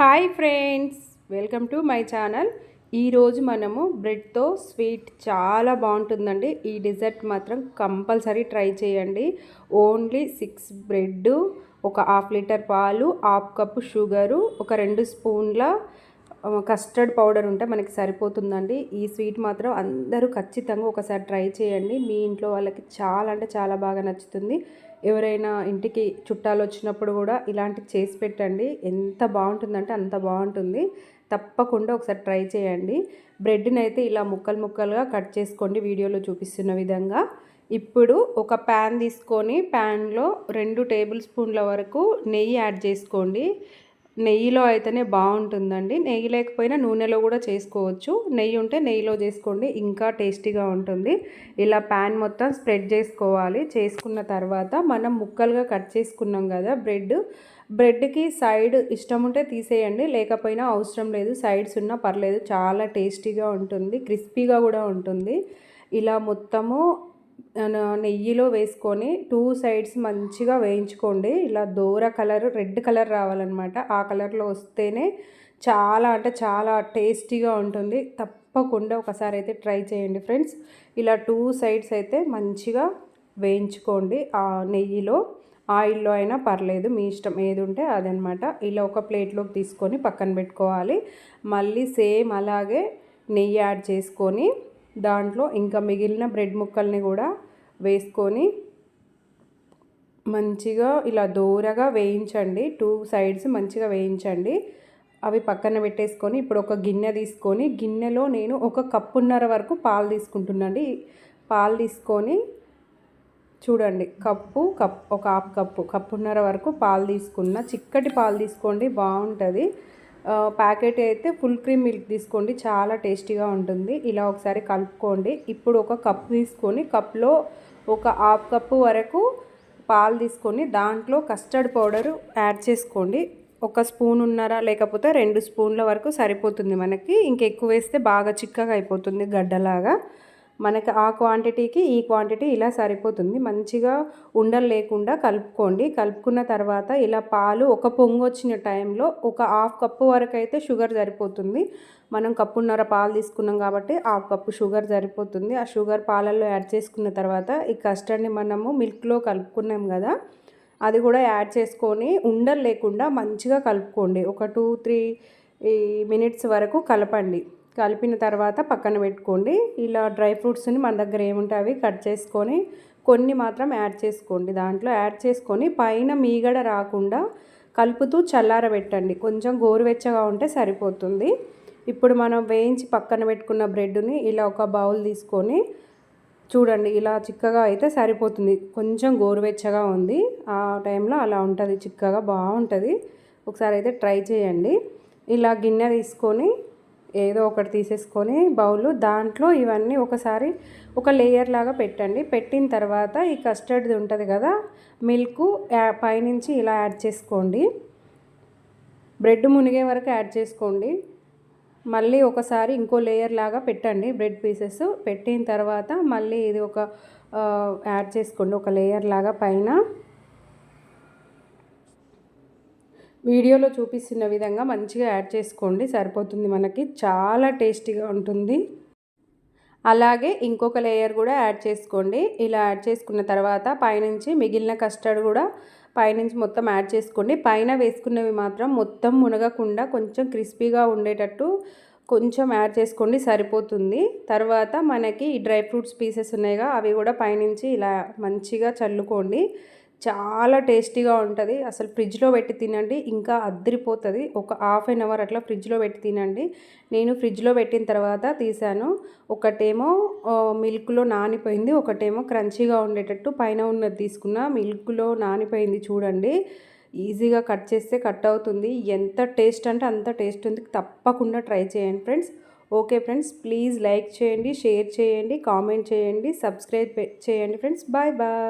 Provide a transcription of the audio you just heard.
Hi friends welcome to my channel. ఈరోజు మనము బ్రెడ్తో స్వీట్ చాలా బాగుంటుందండి. ఈ డిజర్ట్ మాత్రం కంపల్సరీ ట్రై చేయండి. ఓన్లీ సిక్స్ బ్రెడ్ ఒక హాఫ్ లీటర్ పాలు హాఫ్ కప్పు షుగరు ఒక రెండు స్పూన్ల కస్టర్డ్ పౌడర్ ఉంటే మనకి సరిపోతుందండి. ఈ స్వీట్ మాత్రం అందరూ ఖచ్చితంగా ఒకసారి ట్రై చేయండి. మీ ఇంట్లో వాళ్ళకి చాలా అంటే చాలా బాగా నచ్చుతుంది. ఎవరైనా ఇంటికి చుట్టాలు వచ్చినప్పుడు కూడా ఇలాంటివి చేసి పెట్టండి. ఎంత బాగుంటుందంటే అంత బాగుంటుంది. తప్పకుండా ఒకసారి ట్రై చేయండి. బ్రెడ్ని అయితే ఇలా ముక్కలు ముక్కలుగా కట్ చేసుకోండి. వీడియోలో చూపిస్తున్న విధంగా. ఇప్పుడు ఒక ప్యాన్ తీసుకొని ప్యాన్లో రెండు టేబుల్ స్పూన్ల వరకు నెయ్యి యాడ్ చేసుకోండి. నెయ్యిలో అయితేనే బాగుంటుందండి. నెయ్యి లేకపోయినా నూనెలో కూడా చేసుకోవచ్చు. నెయ్యి ఉంటే నెయ్యిలో చేసుకోండి. ఇంకా టేస్టీగా ఉంటుంది. ఇలా ప్యాన్ మొత్తం స్ప్రెడ్ చేసుకోవాలి. చేసుకున్న తర్వాత మనం ముక్కలుగా కట్ చేసుకున్నాం కదా బ్రెడ్. బ్రెడ్కి సైడ్ ఇష్టం ఉంటే తీసేయండి. లేకపోయినా అవసరం లేదు. సైడ్స్ ఉన్నా పర్లేదు. చాలా టేస్టీగా ఉంటుంది. క్రిస్పీగా కూడా ఉంటుంది. ఇలా మొత్తము నెయ్యిలో వేసుకొని టూ సైడ్స్ మంచిగా వేయించుకోండి. ఇలా దూర కలర్ రెడ్ కలర్ రావాలన్నమాట. ఆ కలర్లో వస్తేనే చాలా అంటే చాలా టేస్టీగా ఉంటుంది. తప్పకుండా ఒకసారి అయితే ట్రై చేయండి ఫ్రెండ్స్. ఇలా టూ సైడ్స్ అయితే మంచిగా వేయించుకోండి. ఆ నెయ్యిలో ఆయిల్లో అయినా పర్లేదు మీ ఇష్టం ఏది ఉంటే అదనమాట ఇలా ఒక ప్లేట్లోకి తీసుకొని పక్కన పెట్టుకోవాలి. మళ్ళీ సేమ్ అలాగే నెయ్యి యాడ్ చేసుకొని దాంట్లో ఇంకా మిగిలిన బ్రెడ్ ముక్కల్ని కూడా వేసుకొని మంచిగా ఇలా దూరగా వేయించండి. టూ సైడ్స్ మంచిగా వేయించండి. అవి పక్కన పెట్టేసుకొని ఇప్పుడు ఒక గిన్నె తీసుకొని గిన్నెలో నేను ఒక కప్పున్నర వరకు పాలు తీసుకుంటున్నాండి పాలు తీసుకొని చూడండి కప్పు కప్ ఒక హాఫ్ కప్పు కప్పున్నర వరకు పాలు తీసుకున్న చిక్కటి పాలు తీసుకోండి బాగుంటుంది. ప్యాకెట్ అయితే ఫుల్ క్రీమ్ మిల్క్ తీసుకోండి. చాలా టేస్టీగా ఉంటుంది. ఇలా ఒకసారి కలుపుకోండి. ఇప్పుడు ఒక కప్ తీసుకొని కప్లో ఒక హాఫ్ కప్పు వరకు పాలు తీసుకొని దాంట్లో కస్టర్డ్ పౌడర్ యాడ్ చేసుకోండి. ఒక స్పూన్ ఉన్నారా లేకపోతే రెండు స్పూన్ల వరకు సరిపోతుంది మనకి. ఇంకెక్కువ వేస్తే బాగా చిక్కగా అయిపోతుంది గడ్డలాగా. మనకి ఆ క్వాంటిటీకి ఈ క్వాంటిటీ ఇలా సరిపోతుంది. మంచిగా ఉండలు లేకుండా కలుపుకోండి. కలుపుకున్న తర్వాత ఇలా పాలు ఒక పొంగు వచ్చిన టైంలో ఒక హాఫ్ కప్పు వరకు అయితే షుగర్ సరిపోతుంది. మనం కప్పున్నర పాలు తీసుకున్నాం కాబట్టి హాఫ్ కప్పు షుగర్ సరిపోతుంది. ఆ షుగర్ పాలల్లో యాడ్ చేసుకున్న తర్వాత ఈ కస్టర్డ్ని మనము మిల్క్లో కలుపుకున్నాం కదా అది కూడా యాడ్ చేసుకొని ఉండలు లేకుండా మంచిగా కలుపుకోండి. ఒక టూ త్రీ మినిట్స్ వరకు కలపండి. కలిపిన తర్వాత పక్కన పెట్టుకోండి. ఇలా డ్రై ఫ్రూట్స్ని మన దగ్గర ఏముంటే అవి కట్ చేసుకొని కొన్ని మాత్రం యాడ్ చేసుకోండి. దాంట్లో యాడ్ చేసుకొని పైన మీగడ రాకుండా కలుపుతూ చల్లారబెట్టండి. కొంచెం గోరువెచ్చగా ఉంటే సరిపోతుంది. ఇప్పుడు మనం వేయించి పక్కన పెట్టుకున్న బ్రెడ్ని ఇలా ఒక బౌల్ తీసుకొని చూడండి ఇలా చిక్కగా అయితే సరిపోతుంది. కొంచెం గోరువెచ్చగా ఉంది. ఆ టైంలో అలా ఉంటుంది చిక్కగా బాగుంటుంది. ఒకసారి అయితే ట్రై చేయండి. ఇలా గిన్నె తీసుకొని ఏదో ఒకటి తీసేసుకొని బౌల్ దాంట్లో ఇవన్నీ ఒకసారి ఒక లేయర్ లాగా పెట్టండి. పెట్టిన తర్వాత ఈ కస్టర్డ్ది ఉంటుంది కదా మిల్క్ పైనుంచి ఇలా యాడ్ చేసుకోండి. బ్రెడ్ మునిగే వరకు యాడ్ చేసుకోండి. మళ్ళీ ఒకసారి ఇంకో లేయర్ లాగా పెట్టండి బ్రెడ్ పీసెస్. పెట్టిన తర్వాత మళ్ళీ ఇది ఒక యాడ్ చేసుకోండి. ఒక లేయర్ లాగా పైన వీడియోలో చూపిస్తున్న విధంగా మంచిగా యాడ్ చేసుకోండి సరిపోతుంది మనకి. చాలా టేస్టీగా ఉంటుంది. అలాగే ఇంకొక లేయర్ కూడా యాడ్ చేసుకోండి. ఇలా యాడ్ చేసుకున్న తర్వాత పైనుంచి మిగిలిన కస్టర్డ్ కూడా పైనుంచి మొత్తం యాడ్ చేసుకోండి. పైన వేసుకున్నవి మాత్రం మొత్తం మునగకుండా కొంచెం క్రిస్పీగా ఉండేటట్టు కొంచెం యాడ్ చేసుకోండి సరిపోతుంది. తర్వాత మనకి ఈ డ్రై ఫ్రూట్స్ పీసెస్ ఉన్నాయిగా అవి కూడా పైనుంచి ఇలా మంచిగా చల్లుకోండి. చాలా టేస్టీగా ఉంటుంది. అసలు ఫ్రిడ్జ్లో పెట్టి తినండి ఇంకా అద్దరిపోతుంది. ఒక హాఫ్ అన్ అవర్ అట్లా ఫ్రిడ్జ్లో పెట్టి తినండి. నేను ఫ్రిడ్జ్లో పెట్టిన తర్వాత తీసాను. ఒకటేమో మిల్క్లో నానిపోయింది ఒకటేమో క్రంచీగా ఉండేటట్టు పైన ఉన్నది తీసుకున్న మిల్క్లో నానిపోయింది చూడండి. ఈజీగా కట్ చేస్తే కట్ అవుతుంది. ఎంత టేస్ట్ అంటే అంత టేస్ట్ ఉంది. తప్పకుండా ట్రై చేయండి friends. Okay friends please like చేయండి షేర్ చేయండి కామెంట్ చేయండి సబ్స్క్రైబ్ చేయండి ఫ్రెండ్స్. Bye bye.